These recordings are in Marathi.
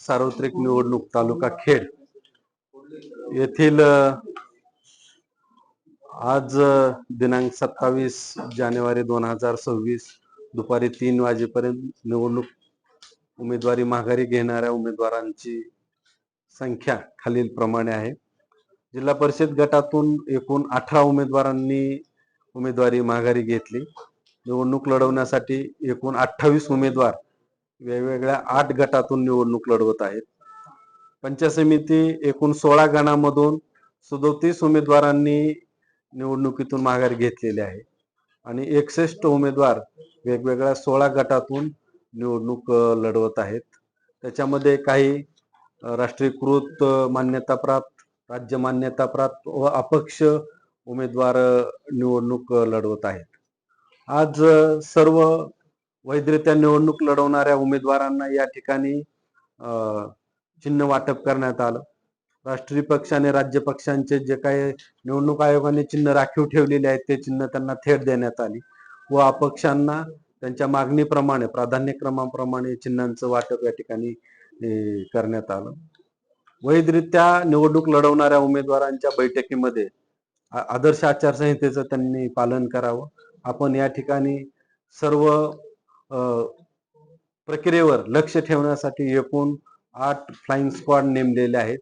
सार्वत्रिक निवडणूक तालुका खेड येथील आज दिनांक सत्तावीस जानेवारी दोन हजार सव्वीस दुपारी तीन वाजेपर्यंत निवडणूक उमेदवारी माघारी घेणाऱ्या उमेदवारांची संख्या खालील प्रमाणे आहे. जिल्हा परिषद गटातून एकूण अठरा उमेदवारांनी उमेदवारी माघारी घेतली. निवडणूक लढवण्यासाठी एकूण अठ्ठावीस उमेदवार वेगवेगळ्या आठ गटातून निवडणूक लढवत आहेत. पंचायत समिती एकूण सोळा गणामधून सदोतीस उमेदवारांनी निवडणुकीतून माघार घेतलेली आहे. आणि एकसष्ट उमेदवार वेगवेगळ्या सोळा गटातून निवडणूक लढवत आहेत. त्याच्यामध्ये काही राष्ट्रीयकृत मान्यताप्राप्त राज्य मान्यताप्राप्त व अपक्ष उमेदवार निवडणूक लढवत आहेत. आज सर्व वैधरित्या निवडणूक लढवणाऱ्या उमेदवारांना या ठिकाणी चिन्ह वाटप करण्यात आलं. राष्ट्रीय पक्ष आणि राज्य पक्षांचे जे काही निवडणूक आयोगाने चिन्ह राखीव ठेवलेले आहेत ते चिन्ह त्यांना थेट देण्यात आली. व अपक्षांना त्यांच्या मागणीप्रमाणे प्राधान्यक्रमाप्रमाणे चिन्हांचं वाटप या ठिकाणी करण्यात आलं. वैधरित्या निवडणूक लढवणाऱ्या उमेदवारांच्या बैठकीमध्ये आ- आदर्श आचारसंहितेचं त्यांनी पालन करावं. आपण या ठिकाणी सर्व प्रक्रियेवर लक्ष ठेवण्यासाठी एकूण आठ फ्लाइंग स्क्वॉड नेमलेले आहेत.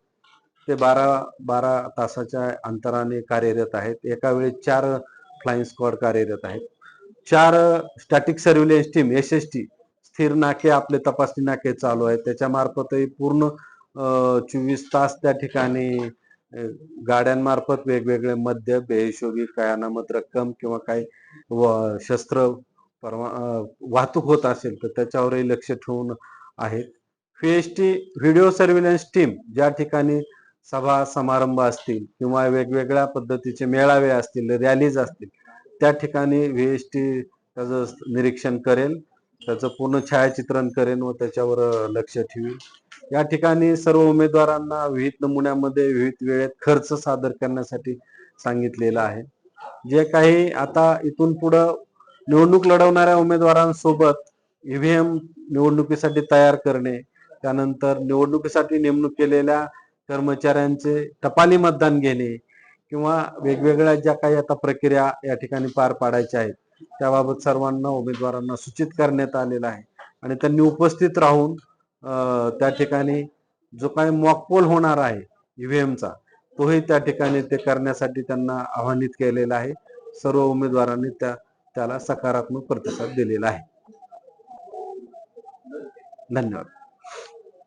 ते बारा बारा तासाच्या अंतराने कार्यरत आहेत. एका वेळी चार फ्लाइंग स्क्वॉड कार्यरत आहेत. चार static surveillance team S S T स्थिर नाके आपले तपासणी नाके चालू आहेत. त्याच्यामार्फतही पूर्ण चोवीस तास त्या ठिकाणी गाड्यांमार्फत वेगवेगळे मद्य बेहिशोबी काय अनामत रक्कम किंवा काही व- शस्त्र परवा वाहतूक होत असेल तर त्याच्यावरही लक्ष ठेवून आहेत टी व्हिडिओ सर्व्हिलन्स टीम ज्या ठिकाणी सभा समारंभ असतील किंवा वेगवेगळ्या पद्धतीचे मेळावे असतील रॅलीज असतील त्या ठिकाणी व्हीएसटी त्याचं निरीक्षण करेल त्याचं पूर्ण छायाचित्रण करेन व त्याच्यावर लक्ष ठेवील. या ठिकाणी सर्व उमेदवारांना विविध नमुन्यामध्ये विविध वेळेत खर्च सादर करण्यासाठी सांगितलेलं आहे. जे काही आता इथून पुढं निवडणूक लढवणाऱ्या उमेदवारांसोबत ईव्हीएम निवडणुकीसाठी तयार करणे त्यानंतर निवडणुकीसाठी नेमणूक केलेल्या कर्मचाऱ्यांचे टपाली मतदान घेणे किंवा वेगवेगळ्या ज्या काही आता प्रक्रिया या ठिकाणी पार पाडायच्या आहेत त्याबाबत सर्वांना उमेदवारांना सूचित करण्यात आलेलं आहे. आणि त्यांनी उपस्थित राहून त्या ठिकाणी जो काही मॉकपोल होणार आहे ईव्हीएमचा तोही त्या ठिकाणी ते करण्यासाठी त्यांना आव्हानित केलेलं आहे. सर्व उमेदवारांनी त्या त्याला सकारात्मक प्रतिसाद दिलेला आहे. धन्यवाद.